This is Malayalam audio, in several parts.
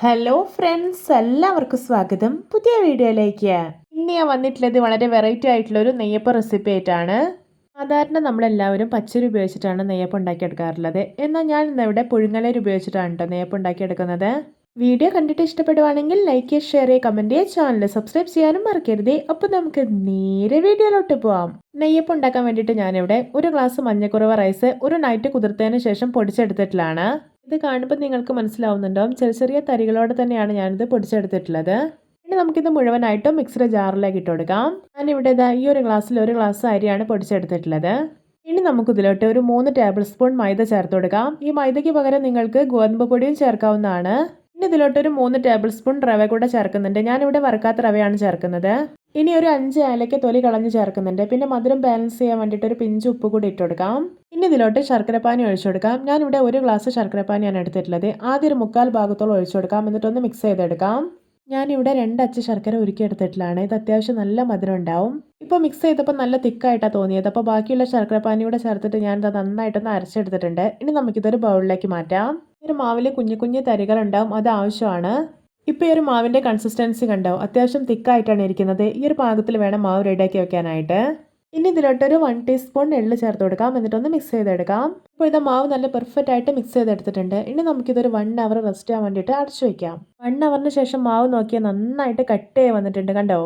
ഹലോ ഫ്രണ്ട്സ് എല്ലാവർക്കും സ്വാഗതം. പുതിയ വീഡിയോയിലേക്ക്. ഇന്ന് ഞാൻ വന്നിട്ടുള്ളത് വളരെ വെറൈറ്റി ആയിട്ടുള്ള ഒരു നെയ്യപ്പം റെസിപ്പി ആയിട്ടാണ്. സാധാരണ നമ്മളെല്ലാവരും പച്ചരി ഉപയോഗിച്ചിട്ടാണ് നെയ്യപ്പം ഉണ്ടാക്കിയെടുക്കാറുള്ളത്. എന്നാൽ ഞാൻ ഇന്നിവിടെ പുഴുങ്ങലേര് ഉപയോഗിച്ചിട്ടാണ് കേട്ടോ നെയ്യപ്പം ഉണ്ടാക്കിയെടുക്കുന്നത്. വീഡിയോ കണ്ടിട്ട് ഇഷ്ടപ്പെടുവാണെങ്കിൽ ലൈക്ക് ചെയ്യുക ഷെയർ ചെയ്യുക കമന്റ് ചെയ്യുക ചാനൽ സബ്സ്ക്രൈബ് ചെയ്യാനും മറക്കരുത്. അപ്പോൾ നമുക്ക് നേരെ വീഡിയോയിലോട്ട് പോവാം. നെയ്യപ്പം ഉണ്ടാക്കാൻ വേണ്ടിയിട്ട് ഞാനിവിടെ ഒരു ഗ്ലാസ് മഞ്ഞക്കുറവ റൈസ് ഒരു നൈറ്റ് കുതിർത്തതിന് ശേഷം പൊടിച്ചെടുത്തിട്ടുള്ളതാണ്. ഇത് കാണുമ്പോൾ നിങ്ങൾക്ക് മനസ്സിലാവുന്നുണ്ടാവും. ചെറിയ ചെറിയ തരികളോടെ തന്നെയാണ് ഞാനിത് പൊടിച്ചെടുത്തിട്ടുള്ളത്. ഇനി നമുക്കിത് മുഴുവനായിട്ടും മിക്സിയുടെ ജാറിലേക്ക് ഇട്ട് കൊടുക്കാം. ഞാനിവിടെ ഇതാ ഈ ഒരു ഗ്ലാസ്സിൽ ഒരു ഗ്ലാസ് അരിയാണ് പൊടിച്ചെടുത്തിട്ടുള്ളത്. ഇനി നമുക്ക് ഇതിലോട്ട് ഒരു മൂന്ന് ടേബിൾ സ്പൂൺ മൈദ ചേർത്ത് കൊടുക്കാം. ഈ മൈദയ്ക്ക് പകരം നിങ്ങൾക്ക് ഗോതമ്പ് പൊടിയും ചേർക്കാവുന്നതാണ്. ഇനി ഇതിലോട്ട് ഒരു മൂന്ന് ടേബിൾ സ്പൂൺ റവ കൂടെ ചേർക്കുന്നുണ്ട്. ഞാനിവിടെ വറുക്കാത്ത റവയാണ് ചേർക്കുന്നത്. ഇനി ഒരു അഞ്ച് ഏലയ്ക്ക് തൊലി കളഞ്ഞ് ചേർക്കുന്നുണ്ട്. പിന്നെ മധുരം ബാലൻസ് ചെയ്യാൻ വേണ്ടിയിട്ട് ഒരു പിഞ്ച് ഉപ്പ് കൂടി ഇട്ട് കൊടുക്കാം. ഇനി ഇതിലോട്ട് ശർക്കരപ്പാനി ഒഴിച്ചു കൊടുക്കാം. ഞാനിവിടെ ഒരു ഗ്ലാസ് ശർക്കരപ്പാനിയാണ് എടുത്തിട്ടുള്ളത്. ആദ്യം ഒരു മുക്കാൽ ഭാഗത്തോളം ഒഴിച്ചു കൊടുക്കാം. എന്നിട്ടൊന്ന് മിക്സ് ചെയ്തെടുക്കാം. ഞാനിവിടെ രണ്ട് അച്ച് ശർക്കര ഉരുക്കി എടുത്തിട്ടുള്ളതാണ്. ഇത് അത്യാവശ്യം നല്ല മധുരം ഉണ്ടാവും. ഇപ്പോൾ മിക്സ് ചെയ്തപ്പോൾ നല്ല തിക്കായിട്ടാണ് തോന്നിയത്. അപ്പോൾ ബാക്കിയുള്ള ശർക്കരപ്പാനി കൂടെ ചേർത്തിട്ട് ഞാനിത് നന്നായിട്ടൊന്ന് അരച്ചെടുത്തിട്ടുണ്ട്. ഇനി നമുക്കിതൊരു ബൗളിലേക്ക് മാറ്റാം. ഒരു മാവിൽ കുഞ്ഞു കുഞ്ഞു തരികൾ ഉണ്ടാവും അത് ആവശ്യമാണ്. ഇപ്പോൾ ഈ ഒരു മാവിന്റെ കൺസിസ്റ്റൻസി കണ്ടോ? അത്യാവശ്യം തിക്കായിട്ടാണ് ഇരിക്കുന്നത്. ഈ ഒരു പാകത്തിൽ വേണം മാവ് റെഡിയാക്കി വെക്കാനായിട്ട്. ഇനി ഇതിലോട്ടൊരു വൺ ടീസ്പൂൺ എള്ള് ചേർത്ത് കൊടുക്കാം. എന്നിട്ടൊന്ന് മിക്സ് ചെയ്തെടുക്കാം. ഇപ്പോൾ ഇത് മാവ് നല്ല പെർഫെക്റ്റ് ആയിട്ട് മിക്സ് ചെയ്തെടുത്തിട്ടുണ്ട്. ഇനി നമുക്കിതൊരു വൺ അവർ റെസ്റ്റ് ചെയ്യാൻ വേണ്ടിയിട്ട് അടച്ചു വയ്ക്കാം വൺ അവറിന് ശേഷം മാവ് നോക്കിയാൽ നന്നായിട്ട് കട്ട് ചെയ്യാൻ വന്നിട്ടുണ്ട്. കണ്ടോ?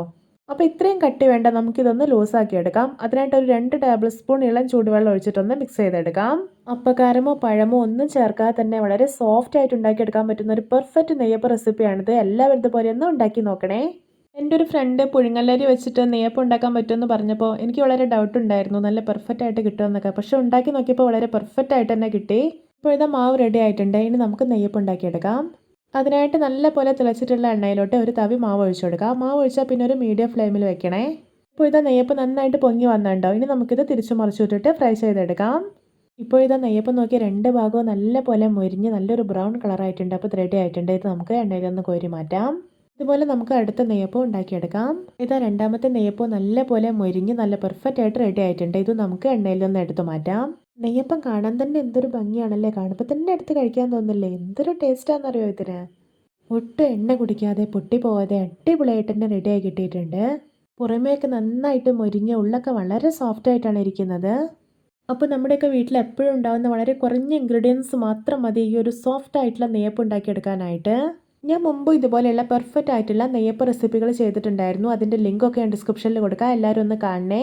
അപ്പോൾ ഇത്രയും കട്ടി വേണ്ട നമുക്കിതൊന്ന് ലൂസാക്കി എടുക്കാം അതിനായിട്ട് ഒരു രണ്ട് ടേബിൾ സ്പൂൺ ഇളം ചൂടുവെള്ളം ഒഴിച്ചിട്ടൊന്ന് മിക്സ് ചെയ്തെടുക്കാം. അപ്പക്കാരമോ പഴമോ ഒന്നും ചേർക്കാതെ തന്നെ വളരെ സോഫ്റ്റ് ആയിട്ട് ഉണ്ടാക്കിയെടുക്കാൻ പറ്റുന്ന ഒരു പെർഫെക്റ്റ് നെയ്യപ്പ് റെസിപ്പിയാണിത് എല്ലാവരും ഇതുപോലെ ഒന്ന് ഉണ്ടാക്കി നോക്കണേ. എന്റെ ഒരു ഫ്രണ്ട് പുഴുങ്ങല്ലരി വെച്ചിട്ട് നെയ്യപ്പം ഉണ്ടാക്കാൻ പറ്റുമെന്ന് പറഞ്ഞപ്പോൾ എനിക്ക് വളരെ ഡൗട്ട് ഉണ്ടായിരുന്നു. നല്ല പെർഫെക്റ്റ് ആയിട്ട് കിട്ടുമെന്നൊക്കെ. പക്ഷെ ഉണ്ടാക്കി നോക്കിയപ്പോൾ വളരെ പെർഫെക്റ്റ് ആയിട്ട് തന്നെ കിട്ടി. ഇപ്പോൾ ഇതാ മാവ് റെഡി ആയിട്ടുണ്ട്. ഇനി നമുക്ക് നെയ്യപ്പം ഉണ്ടാക്കിയെടുക്കാം. അതിനായിട്ട് നല്ല പോലെ തിളച്ചിട്ടുള്ള എണ്ണയിലോട്ട് ഒരു തവി മാവ് ഒഴിച്ചു കൊടുക്കാം മാവ് ഒഴിച്ചാൽ പിന്നെ ഒരു മീഡിയം ഫ്ലെയിമിൽ വെക്കണേ. ഇപ്പോൾ ഇതാ നെയ്യപ്പം നന്നായിട്ട് പൊങ്ങി വന്നിട്ടുണ്ടോ? ഇനി നമുക്കിത് തിരിച്ചു മറിച്ചുവിട്ടിട്ട് ഫ്രൈ ചെയ്തെടുക്കാം. ഇപ്പോൾ ഇതാ നെയ്യപ്പം നോക്കി രണ്ട് ഭാഗവും നല്ല പോലെ മുരിഞ്ഞ് നല്ലൊരു ബ്രൗൺ കളറായിട്ടുണ്ട് അപ്പോൾ റെഡി ആയിട്ടുണ്ട്. ഇത് നമുക്ക് എണ്ണയിൽ നിന്ന് കോരി മാറ്റാം. ഇതുപോലെ നമുക്ക് അടുത്ത നെയ്യപ്പം ഉണ്ടാക്കിയെടുക്കാം. ഇതാ രണ്ടാമത്തെ നെയ്യപ്പം നല്ല പോലെ മുരിഞ്ഞ് നല്ല പെർഫെക്റ്റ് ആയിട്ട് റെഡി ആയിട്ടുണ്ട്. ഇത് നമുക്ക് എണ്ണയിൽ നിന്ന് എടുത്തു മാറ്റാം. നെയ്യപ്പം കാണാൻ തന്നെ എന്തൊരു ഭംഗിയാണല്ലേ? കാണുമ്പോൾ തന്നെ എടുത്ത് കഴിക്കാൻ തോന്നില്ലേ? എന്തൊരു ടേസ്റ്റാണെന്നറിയോ ഇതിന്? ഒട്ടും എണ്ണ കുടിക്കാതെ പൊട്ടിപ്പോവാതെ അടിപൊളിയായിട്ട് തന്നെ റെഡിയായി കിട്ടിയിട്ടുണ്ട്. പുറമേയൊക്കെ നന്നായിട്ട് മൊരിഞ്ഞ ഉള്ളൊക്കെ വളരെ സോഫ്റ്റ് ആയിട്ടാണ് ഇരിക്കുന്നത്. അപ്പോൾ നമ്മുടെയൊക്കെ വീട്ടിൽ എപ്പോഴും ഉണ്ടാകുന്ന വളരെ കുറഞ്ഞ ഇൻഗ്രീഡിയൻസ് മാത്രം മതി ഈ ഒരു സോഫ്റ്റ് ആയിട്ടുള്ള നെയ്യപ്പ് ഉണ്ടാക്കിയെടുക്കാനായിട്ട്. ഞാൻ മുമ്പ് ഇതുപോലെയുള്ള പെർഫെക്റ്റ് ആയിട്ടുള്ള നെയ്യപ്പ് റെസിപ്പികൾ ചെയ്തിട്ടുണ്ടായിരുന്നു. അതിന്റെ ലിങ്കൊക്കെ ഞാൻ ഡിസ്ക്രിപ്ഷനിൽ കൊടുക്കാം. എല്ലാവരും ഒന്ന് കാണണേ.